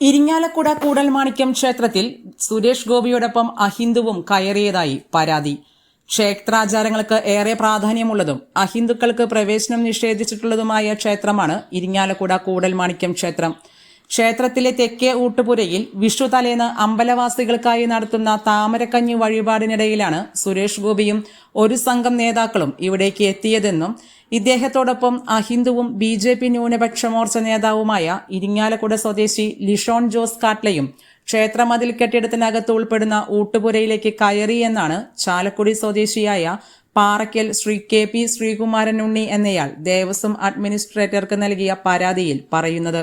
ഇരിങ്ങാലക്കുട കൂടൽമാണിക്യം ക്ഷേത്രത്തിൽ സുരേഷ് ഗോപിയോടൊപ്പം അഹിന്ദുവും കയറിയതായി പരാതി. ക്ഷേത്രാചാരങ്ങൾക്ക് ഏറെ പ്രാധാന്യമുള്ളതും അഹിന്ദുക്കൾക്ക് പ്രവേശനം നിഷേധിച്ചിട്ടുള്ളതുമായ ക്ഷേത്രമാണ് ഇരിങ്ങാലക്കുട കൂടൽമാണിക്യം ക്ഷേത്രം. ക്ഷേത്രത്തിലെ തെക്കേ ഊട്ടുപുരയിൽ വിഷു തലേന്ന് അമ്പലവാസികൾക്കായി നടത്തുന്ന താമരക്കഞ്ഞി വഴിപാടിനിടയിലാണ് സുരേഷ് ഗോപിയും ഒരു സംഘം നേതാക്കളും ഇവിടേക്ക് എത്തിയതെന്നും ഇദ്ദേഹത്തോടൊപ്പം അഹിന്ദുവും ബി ജെ പി ന്യൂനപക്ഷ മോർച്ച നേതാവുമായ ഇരിങ്ങാലക്കുട സ്വദേശി ലിഷോൺ ജോസ് കാട്ട്ലയും ക്ഷേത്രമതിൽ കെട്ടിടത്തിനകത്ത് ഉൾപ്പെടുന്ന ഊട്ടുപുരയിലേക്ക് കയറിയെന്നാണ് ചാലക്കുടി സ്വദേശിയായ പാറയ്ക്കൽ ശ്രീ കെ പി ശ്രീകുമാരൻ ഉണ്ണി എന്നയാൾ ദേവസ്വം അഡ്മിനിസ്ട്രേറ്റർക്ക് നൽകിയ പരാതിയിൽ പറയുന്നത്.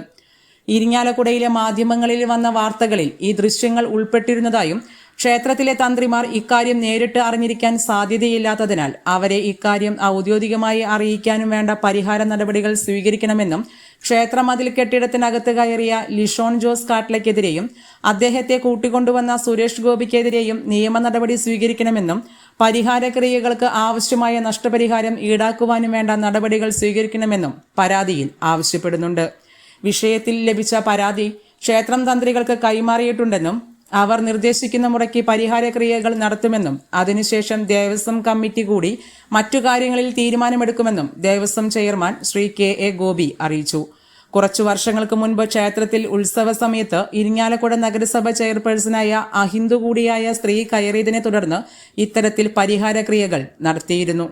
ഇരിങ്ങാലക്കുടയിലെ മാധ്യമങ്ങളിൽ വന്ന വാർത്തകളിൽ ഈ ദൃശ്യങ്ങൾ ഉൾപ്പെട്ടിരുന്നതായും ക്ഷേത്രത്തിലെ തന്ത്രിമാർ ഇക്കാര്യം നേരിട്ട് അറിഞ്ഞിരിക്കാൻ സാധ്യതയില്ലാത്തതിനാൽ അവരെ ഇക്കാര്യം ഔദ്യോഗികമായി അറിയിക്കാനും വേണ്ട പരിഹാര നടപടികൾ സ്വീകരിക്കണമെന്നും ക്ഷേത്രമതിൽ കെട്ടിടത്തിനകത്ത് കയറിയ ലിഷോൺ ജോസ് കാട്ടിലേക്കെതിരെയും അദ്ദേഹത്തെ കൂട്ടിക്കൊണ്ടുവന്ന സുരേഷ് ഗോപിക്കെതിരെയും നിയമ നടപടി സ്വീകരിക്കണമെന്നും പരിഹാര ക്രിയകൾക്ക് ആവശ്യമായ നഷ്ടപരിഹാരം ഈടാക്കുവാനും വേണ്ട നടപടികൾ സ്വീകരിക്കണമെന്നും പരാതിയിൽ ആവശ്യപ്പെടുന്നുണ്ട്. വിഷയത്തിൽ ലഭിച്ച പരാതി ക്ഷേത്രം തന്ത്രികൾക്ക് കൈമാറിയിട്ടുണ്ടെന്നും അവർ നിർദ്ദേശിക്കുന്ന മുറയ്ക്ക് പരിഹാരക്രിയകൾ നടത്തുമെന്നും അതിനുശേഷം ദേവസ്വം കമ്മിറ്റി കൂടി മറ്റു കാര്യങ്ങളിൽ തീരുമാനമെടുക്കുമെന്നും Devaswom chairman Shri K A Gopi അറിയിച്ചു. കുറച്ചു വർഷങ്ങൾക്ക് മുൻപ് ക്ഷേത്രത്തിൽ ഉത്സവ സമയത്ത് ഇരിങ്ങാലക്കുട നഗരസഭ ചെയർപേഴ്സണായ അഹിന്ദു കൂടിയായ സ്ത്രീ കയറിയതിനെ തുടർന്ന് ഇത്തരത്തിൽ പരിഹാരക്രിയകൾ നടത്തിയിരുന്നു.